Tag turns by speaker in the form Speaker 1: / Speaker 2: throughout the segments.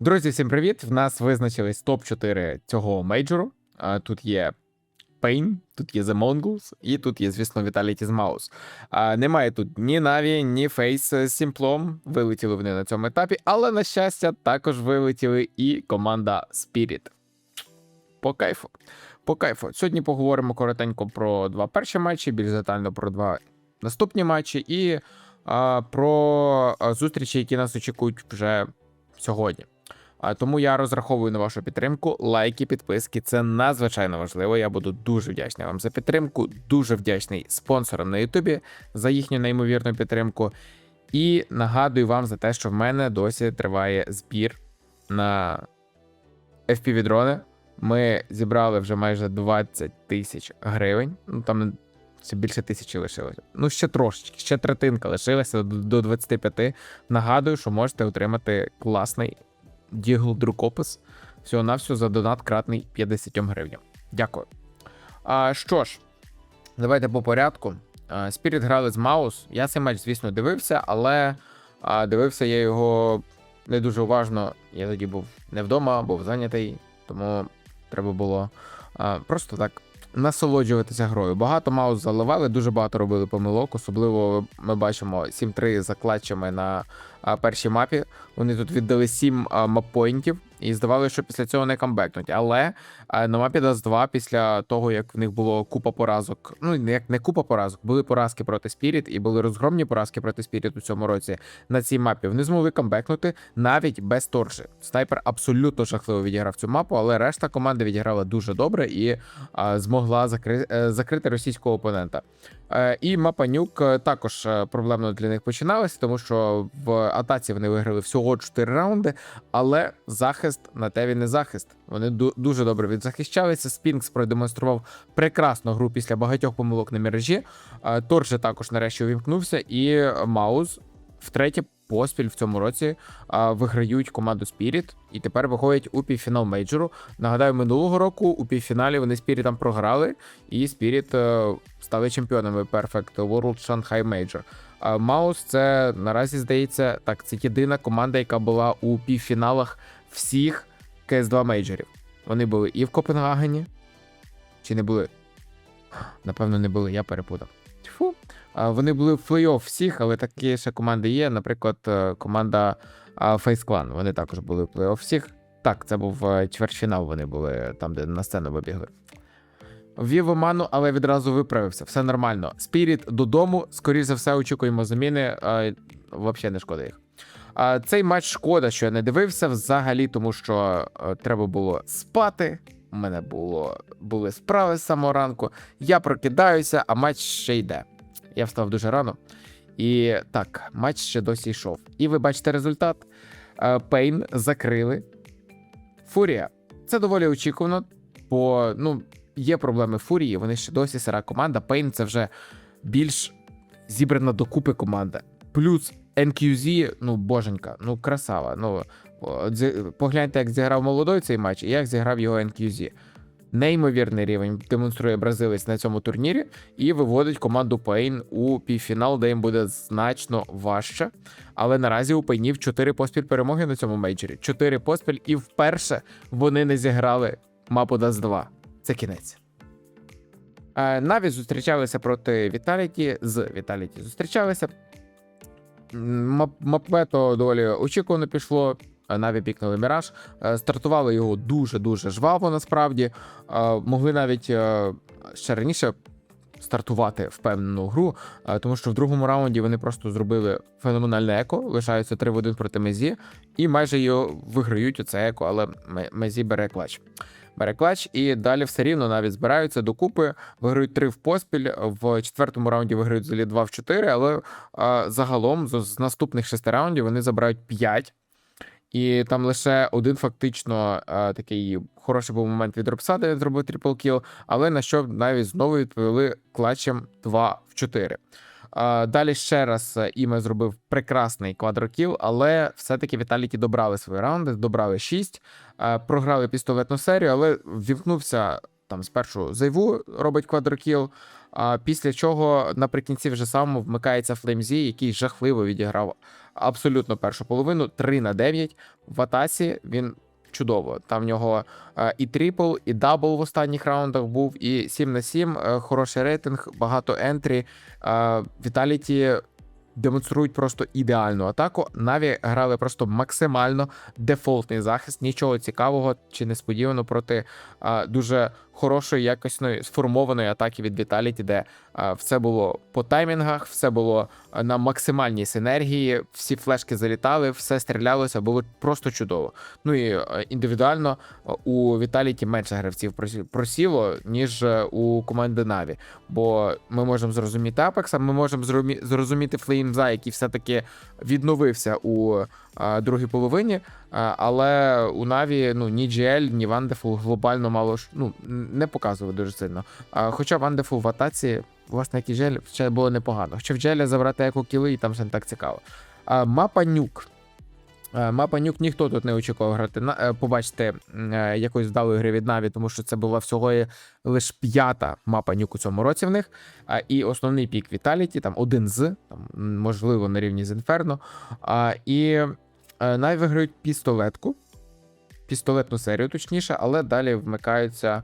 Speaker 1: Друзі, всім привіт! В нас визначились топ-4 цього мейджору. Тут є Pain, тут є The Mongols, і тут є, звісно, Vitality з. А, Немає тут ні Наві, ні Фейс з Сімплом. Вилетіли вони на цьому етапі, але, на щастя, також вилетіли і команда Spirit. По кайфу. По кайфу. Сьогодні поговоримо коротенько про два перші матчі, більш детально про два наступні матчі, і а, про зустрічі, які нас очікують вже сьогодні. А тому я розраховую на вашу підтримку. Лайки, підписки це надзвичайно важливо. Я буду дуже вдячний вам за підтримку. Дуже вдячний спонсорам на Ютубі за їхню неймовірну підтримку. І нагадую вам за те, що в мене досі триває збір на FPV дрони. Ми зібрали вже майже 20 тисяч гривень. Ну там ще більше тисячі лишилося. Ну, ще трошечки, ще третинка лишилася до до 25. Нагадую, що можете отримати класний дігл друкопис. Всього на всього за донат кратний 50 гривням. Дякую. А, що ж, давайте по порядку. Спіріт грали з Маус. Я цей матч, звісно, дивився, але а, дивився я його не дуже уважно. Я тоді був не вдома, був зайнятий, тому треба було а, просто так насолоджуватися грою. Багато маус заливали, дуже багато робили помилок. Особливо ми бачимо 7-3 за клатчами на першій мапі. Вони тут віддали 7 а, маппоінтів і здавалося, що після цього не камбекнуть. Але на мапі Dust 2, після того, як в них було купа поразок, ну як не купа поразок, були поразки проти Spirit і були розгромні поразки проти Spirit у цьому році на цій мапі. Вони змогли камбекнути навіть без торжі. Снайпер абсолютно жахливо відіграв цю мапу, але решта команди відіграла дуже добре і а, змогла закри... е, закрити російського опонента. Е, І мапа Нюк е, також проблемно для них починалася, тому що в атаці вони виграли всього 4 раунди, але захист на те він не захист. Вони дуже добре відзахищалися. Спінкс продемонстрував прекрасну гру після багатьох помилок на міражі. Е, Торже також нарешті увімкнувся, і Маус втретє поспіль в цьому році виграють команду Spirit і тепер виходять у півфінал мейджору. Нагадаю, минулого року у півфіналі вони Spirit програли, і Spirit е, стали чемпіонами Perfect World Shanghai Major. Маус це наразі здається так. Це єдина команда, яка була у півфіналах всіх CS2 мейджорів. Вони були і в Копенгагені. Чи не були? Напевно, не були, я перепутав. Тьфу. Вони були в плей-офф всіх, але такі ще команди є. Наприклад, е, команда Face Clan. Вони також були в плей-офф всіх. Так, це був е, чвертьфінал, вони були там, де на сцену вибігли. Ввів оману, але відразу виправився. Все нормально. Спіріт додому. Скоріше за все, очікуємо заміни. А, взагалі не шкода їх. А, цей матч шкода, що я не дивився взагалі, тому що е, треба було спати. У мене було, були справи з самого ранку. Я прокидаюся, а матч ще йде. Я встав дуже рано. І так, матч ще досі йшов. І ви бачите результат. Пейн закрили. Фурія. Це доволі очікувано, бо ну, є проблеми Фурії, вони ще досі сира команда. Пейн це вже більш зібрана докупи команда. Плюс NQZ, ну боженька, ну красава. Ну, погляньте, як зіграв молодой цей матч і як зіграв його NQZ. Неймовірний рівень демонструє бразилець на цьому турнірі і виводить команду Пейн у півфінал, де їм буде значно важче. Але наразі у Пейнів 4 поспіль перемоги на цьому мейджорі. 4 поспіль, і вперше вони не зіграли мапу Dust 2. Це кінець. Е, Наві зустрічалися проти Віталіті. З Віталіті зустрічалися. М, Мап- Мапето доволі очікувано пішло. Е, Наві пікнули Міраж. Е, Стартували його дуже-дуже жваво насправді. Могли навіть ще раніше стартувати впевнену гру, тому що в другому раунді вони просто зробили феноменальне еко, лишаються 3 в 1 проти Мезі, і майже його виграють оце еко, але Мезі бере клач. Бере клач, і далі все рівно навіть збираються докупи, виграють 3 в поспіль. В четвертому раунді виграють взагалі 2 в 4, але е, загалом з, з наступних шести раундів вони забирають 5. І там лише один фактично е, такий хороший був момент від Робсада він зробив трипл кіл, але на що навіть знову відповіли клатчем 2 в 4. Далі ще раз е, Іме зробив прекрасний квадрокіл, але все-таки Віталіті добрали свої раунди, добрали 6, е, програли пістолетну серію, але ввімкнувся там спершу зайву, робить квадрокіл. А після чого наприкінці вже самому вмикається Флеймзі, який жахливо відіграв абсолютно першу половину 3 на 9. В атаці він чудово. Там в нього е, і трипл, і дабл в останніх раундах був, і 7 на 7, е, хороший рейтинг, багато ентрі. Е, Віталіті демонструють просто ідеальну атаку. Наві грали просто максимально дефолтний захист, нічого цікавого чи несподівано проти дуже хорошої, якісної сформованої атаки від Віталіті, де все було по таймінгах, все було на максимальній синергії, всі флешки залітали, все стрілялося, було просто чудово. Ну і індивідуально у Віталіті менше гравців просі- просіло, ніж е, у команди Наві. Бо ми можемо зрозуміти Апекса, ми можемо зрозуміти Флеймза, який все-таки відновився у другій половині. Але у Наві ну ні GL, ні Вандефул глобально мало ну не показували дуже сильно. Хоча Вандефул в атаці, власне, як і Джель, ще було непогано. Хоча в Джеля забрати еко кіли, і там ще не так цікаво. Мапа Нюк. Мапа Нюк ніхто тут не очікував грати е, побачити е, якоїсь вдалої гри від Наві, тому що це була всього лише п'ята мапа Нюк у цьому році в них. І основний пік Віталіті, там один з, там, можливо, на рівні з Інферно. І е, Наві виграють пістолетку, пістолетну серію, точніше, але далі вмикаються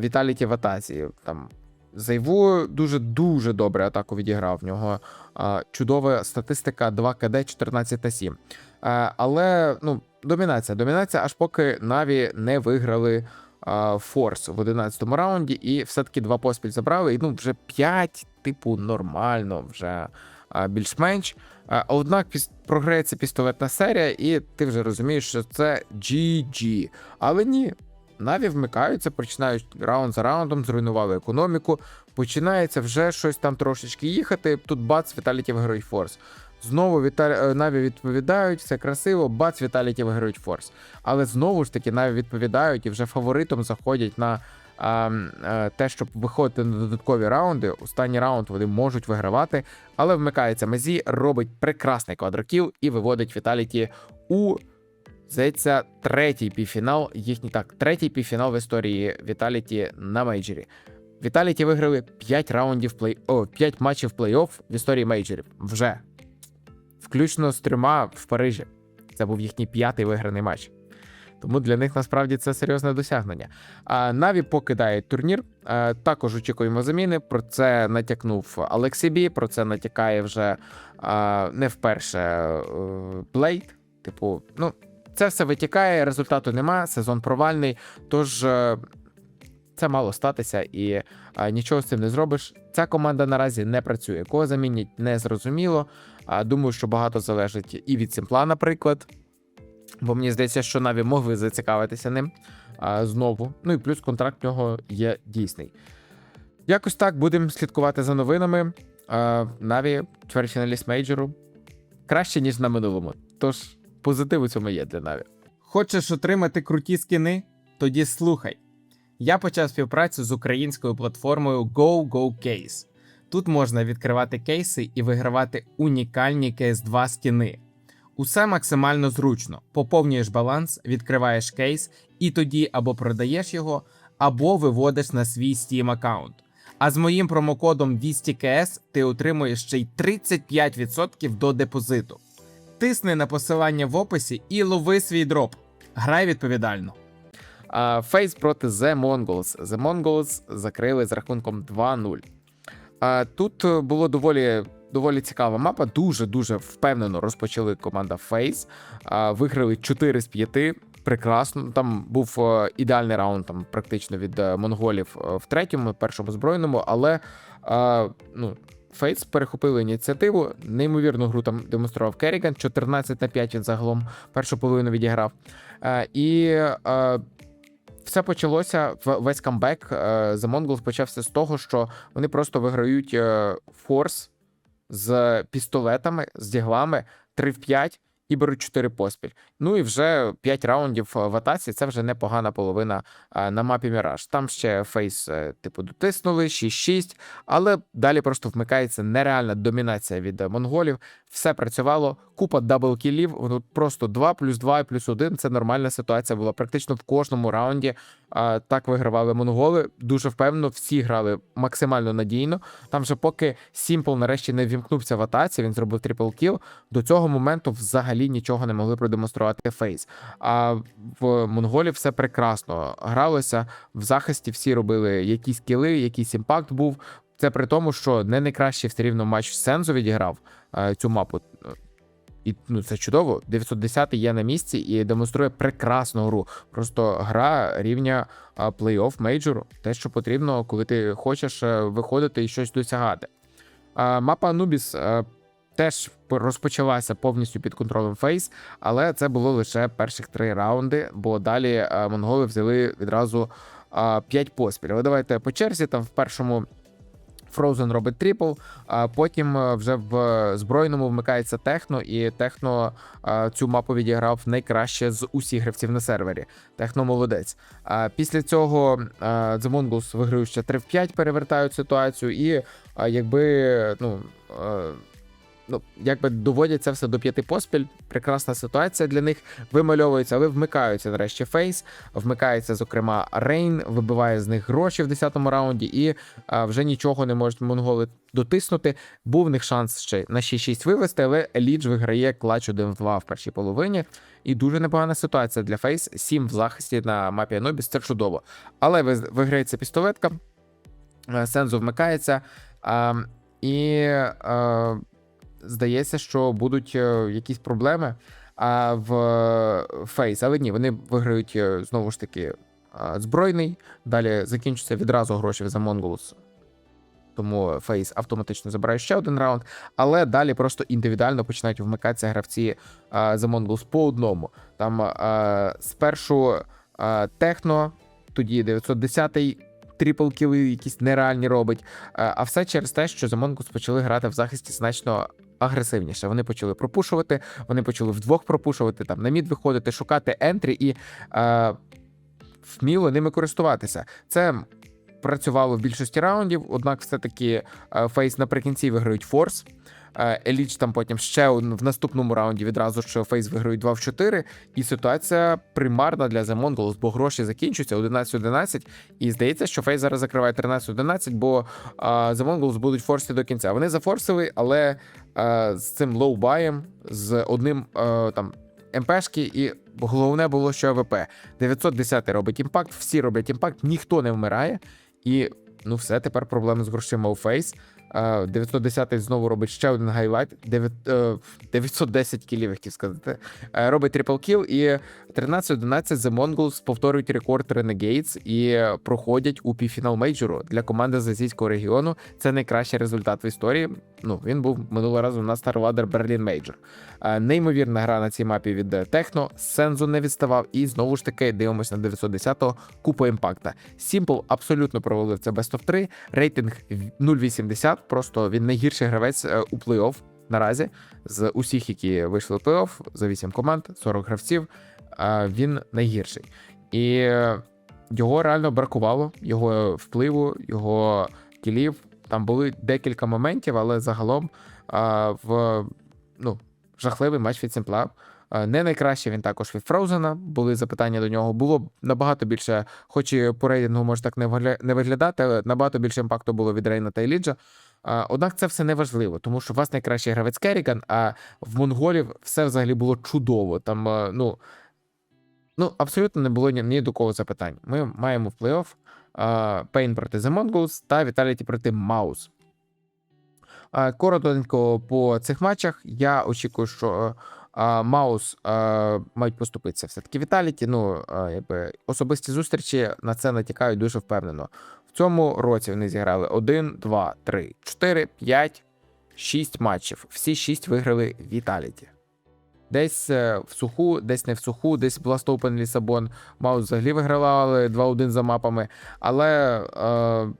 Speaker 1: Віталіті в атаці. Там Зайву дуже дуже добре атаку відіграв. В нього чудова статистика 2 КД 14 та 7. Але ну, домінація. Домінація, аж поки Наві не виграли Форс в 11 раунді, і все-таки два поспіль забрали. І ну, вже 5, типу, нормально, вже більш-менш. Однак програється пістолетна серія, і ти вже розумієш, що це GG. Але ні, Наві вмикаються, починають раунд за раундом, зруйнували економіку. Починається вже щось там трошечки їхати. Тут бац, Віталіті виграють форс. Знову Віталь... е, Наві відповідають, все красиво, бац, Віталіті виграють форс. Але знову ж таки Наві відповідають і вже фаворитом заходять на те, щоб виходити на додаткові раунди. Останній раунд вони можуть вигравати, але вмикається Мезі, робить прекрасний квадрокіл і виводить Віталіті у Здається, третій півфінал, їхній так, третій півфінал в історії Віталіті на мейджорі. Віталіті виграли 5 раундів плей... О, 5 матчів плей-офф в історії мейджорів. Вже. Включно з трьома в Парижі. Це був їхній п'ятий виграний матч. Тому для них насправді це серйозне досягнення. А Наві покидають турнір. Також очікуємо заміни. Про це натякнув Алексі Бі, про це натякає вже не вперше е, Блейд. Типу, ну, це все витікає, результату нема, сезон провальний. Тож е, це мало статися, і е, нічого з цим не зробиш. Ця команда наразі не працює. Кого замінять, не зрозуміло. А думаю, що багато залежить і від Сімпла, наприклад. Бо мені здається, що Наві могли зацікавитися ним а, знову. Ну і плюс контракт в нього є дійсний. Якось так будемо слідкувати за новинами. Наві чвертьфіналіст мейджору краще, ніж на минулому. Тож позитив у цьому є для Наві.
Speaker 2: Хочеш отримати круті скини? Тоді слухай. Я почав співпрацю з українською платформою GoGoCase. Тут можна відкривати кейси і вигравати унікальні CS2 скини. Усе максимально зручно. Поповнюєш баланс, відкриваєш кейс, і тоді або продаєш його, або виводиш на свій Steam аккаунт. А з моїм промокодом 200KS ти отримуєш ще й 35% до депозиту. Тисни на посилання в описі і лови свій дроп. Грай відповідально.
Speaker 1: Фейс проти The Mongols. The Mongols закрили з рахунком 2-0. А, Тут е, було доволі. Доволі цікава мапа. Дуже дуже впевнено розпочали команда Фейс. Виграли 4 з 5. Прекрасно. Там був е, ідеальний раунд, там практично від е, монголів е, в третьому, першому збройному, але е, ну, Фейс перехопили ініціативу. Неймовірну гру там демонстрував Керріган. 14 на 5 він загалом першу половину відіграв. Е, І е, все почалося весь камбек. е, The Mongols почався з того, що вони просто виграють форс з пістолетами, з діглами 3 в 5 і беруть 4 поспіль. Ну і вже 5 раундів в атаці. Це вже непогана половина е, на мапі Міраж. Там ще фейс, е, типу, дотиснули 6-6, але далі просто вмикається нереальна домінація від е, монголів. Все працювало, купа даблкілів, воно просто 2 плюс 2 плюс 1 це нормальна ситуація була. Практично в кожному раунді а, так вигравали монголи. Дуже впевнено, всі грали максимально надійно. Там же поки Сімпл нарешті не вімкнувся в атаці, він зробив трипл кіл. До цього моменту взагалі нічого не могли продемонструвати фейс. А в монголів все прекрасно гралося. В захисті всі робили якісь кіли, якийсь імпакт був. Це при тому, що не найкращий все рівно матч Сензо відіграв е, цю мапу. І ну це чудово. 910 є на місці і демонструє прекрасну гру. Просто гра рівня плей-офф мейджору. Те, що потрібно, коли ти хочеш е, виходити і щось досягати. Мапа е, теж розпочалася повністю під контролем Фейс, але це було лише перших три раунди, бо далі е, монголи взяли відразу 5 поспіль. Але давайте по черзі. Там в першому Frozen робить трипл, а потім е, вже в збройному вмикається Техно, і Техно е, цю мапу відіграв найкраще з усіх гравців на сервері. Техно молодець. А після цього е, The Mongols виграють ще 3 в 5, перевертають ситуацію, і якби ну. Ну, якби доводять це все до п'яти поспіль. Прекрасна ситуація для них вимальовується, але вмикаються нарешті фейс. Вмикається, зокрема, Рейн, вибиває з них гроші в 10-му раунді, і а, вже нічого не можуть монголи дотиснути. Був в них шанс ще на 6-6 вивести, але Елідж виграє клач 1 в 2 в першій половині. І дуже непогана ситуація для Фейс. 7 в захисті на мапі Анобіс, це чудово. Але виграється пістолетка, Сензо вмикається. А, і е, здається, що будуть е, якісь проблеми а, в Фейс. Але ні, вони виграють е, знову ж таки збройний. Далі закінчаться відразу гроші за Mongols. Тому Фейс автоматично забирає ще один раунд. Але далі просто індивідуально починають вмикатися гравці за Mongols по одному. Там а, спершу Техно, тоді 910-й трипл кіли якісь нереальні робить. А а все через те, що The Mongols почали грати в захисті значно агресивніше. Вони почали пропушувати, вони почали вдвох пропушувати, там на мід виходити, шукати ентрі і е, вміло ними користуватися. Це працювало в більшості раундів, однак все-таки е, Фейс наприкінці виграють форс. Е, Еліч там потім ще в наступному раунді відразу що Фейс виграють 2 в 4, і ситуація примарна для The Mongols, бо гроші закінчуються 11-11, і здається, що Фейс зараз закриває 13-11, бо а, The Mongols будуть форсити до кінця. Вони зафорсили, але а, з цим лоу-баєм, з одним там МПшки, і головне було, що АВП. 910 робить імпакт, всі роблять імпакт, ніхто не вмирає. І ну все, тепер проблеми з грошима у Фейс. Е, 910 знову робить ще один гайлайт. 9, е, 910 кілів, хотів сказати. Е, Робить трипл кіл і 13-11 The Mongols повторюють рекорд Renegades і проходять у півфінал мейджору для команди з азійського регіону. Це найкращий результат в історії. Ну він був минулого разу на StarLadder Berlin Major. Неймовірна гра на цій мапі від Техно. Сензу не відставав, і знову ж таки дивимося на 910-го купу імпакта. Simple абсолютно провалив це Best of 3. Рейтинг 0,80. Просто він найгірший гравець е, у плей-офф наразі з усіх, які вийшли в плей-офф за 8 команд, 40 гравців. Він найгірший. І е, його реально бракувало, його впливу, його кілів. Там були декілька моментів, але загалом а, в ну, жахливий матч від Сімпла. Не найкраще він також від Фроузена. Були запитання до нього. Було набагато більше, хоч і по рейтингу може так не виглядати, але набагато більше імпакту було від Рейна та Еліджа. Однак це все не важливо, тому що у вас найкращий гравець Керріган, а в монголів все взагалі було чудово. Там, ну, ну абсолютно не було ні, ні до кого запитань. Ми маємо в плей-офф Пейн проти The Mongols та Віталіті проти Маус. Коротенько по цих матчах. Я очікую, що Маус мають поступитися все-таки Віталіті. Ну, якби особисті зустрічі на це натякають дуже впевнено. В цьому році вони зіграли 1, 2, 3, 4, 5, 6 матчів. Всі 6 виграли Віталіті. Десь е, в суху, десь не в суху, десь Blast Open Лісабон. Маус взагалі вигравали 2-1 за мапами. Але е,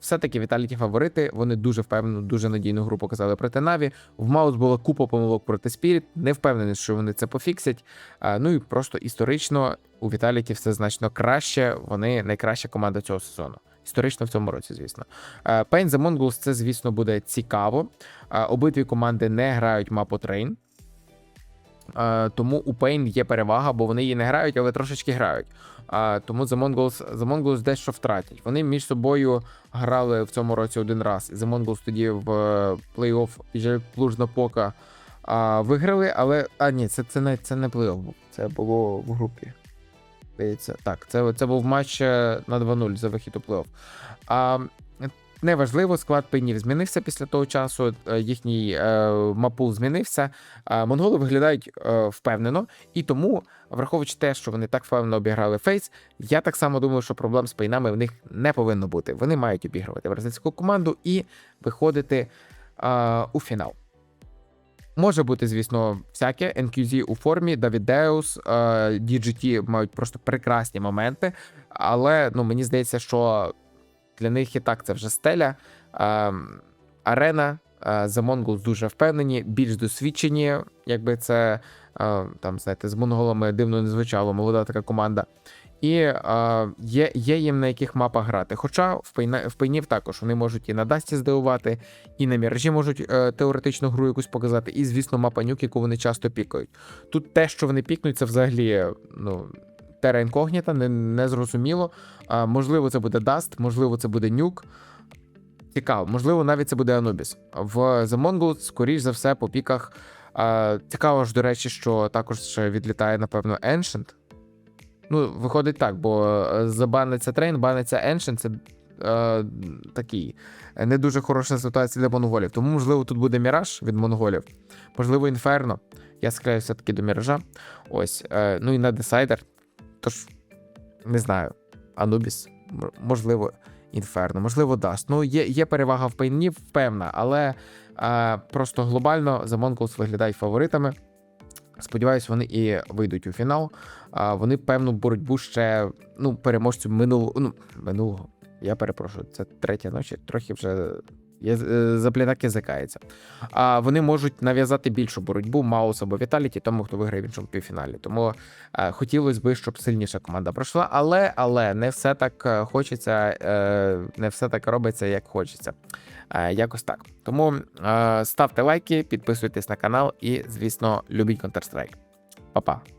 Speaker 1: все-таки Віталіті фаворити. Вони дуже впевнено, дуже надійну гру показали проти Наві. В Маус була купа помилок проти Спіріт. Не впевнений, що вони це пофіксять. А, ну і просто історично у Віталіті все значно краще. Вони найкраща команда цього сезону. Історично в цьому році, звісно. Е, Pain the Mongols це, звісно, буде цікаво. Е, Обидві команди не грають мапу Train. Е, Тому у Pain є перевага, бо вони її не грають, але трошечки грають. А, тому The Mongols, The Mongols дещо втратять. Вони між собою грали в цьому році один раз. The Mongols тоді в е, плей-офф після Плужна-Пока а, виграли, але. А, ні, це, це, не, це не плей-офф був. Це було в групі. Так, це, це був матч е, на 2-0 за вихід у плей-офф. Неважливо, склад пейнів змінився після того часу. е, Їхній е, мапул змінився. Монголи виглядають е, впевнено, і тому, враховуючи те, що вони так впевнено обіграли Фейс, я так само думаю, що проблем з пейнами в них не повинно бути. Вони мають обігрувати бразильську команду і виходити е, у фінал. Може бути, звісно, всяке. NQZ у формі, Давідеус, е, DGT мають просто прекрасні моменти, але ну, мені здається, що для них і так це вже стеля. Е, арена, The Mongols дуже впевнені, більш досвідчені, якби це там, знаєте, з монголами дивно не звучало, молода така команда. І е, є, є їм на яких мапах грати. Хоча в, пейна, в пейнів також вони можуть і на Дасті здивувати, і на міражі можуть е, теоретично гру якусь показати, і, звісно, мапа нюк, яку вони часто пікають. Тут те, що вони пікнуть, це взагалі ну, тера інкогніта, не, не зрозуміло. А, можливо, це буде Даст, можливо, це буде нюк. Цікаво, можливо, навіть це буде Анубіс. В The Mongols, скоріш за все, по піках. А, цікаво ж, до речі, що також відлітає, напевно, Ancient. Ну, виходить так, бо е, забаниться трейн, баниться Ancient, це е, такий не дуже хороша ситуація для монголів. Тому, можливо, тут буде Міраж від монголів, можливо, Інферно. Я склею все-таки до Міража. Ось. Е, ну і на Decider. Тож, не знаю. Анубіс, можливо, Інферно, можливо, дасть. Ну, є, є перевага в пейнів, певна, але е, просто глобально The виглядають фаворитами. Сподіваюсь, вони і вийдуть у фінал. А вони певну боротьбу ще ну, переможцю минулого. Ну, минулого. Я перепрошую, це третя ночі, трохи вже заплітак язикається. А вони можуть нав'язати більшу боротьбу Маус або Віталіті, тому хто виграє в іншому півфіналі. Тому е, хотілося б, щоб сильніша команда пройшла, але але не все так е, хочеться, е, не все так робиться, як хочеться. Е, якось так. Тому е, ставте лайки, підписуйтесь на канал і, звісно, любіть Counter-Strike. Па-па.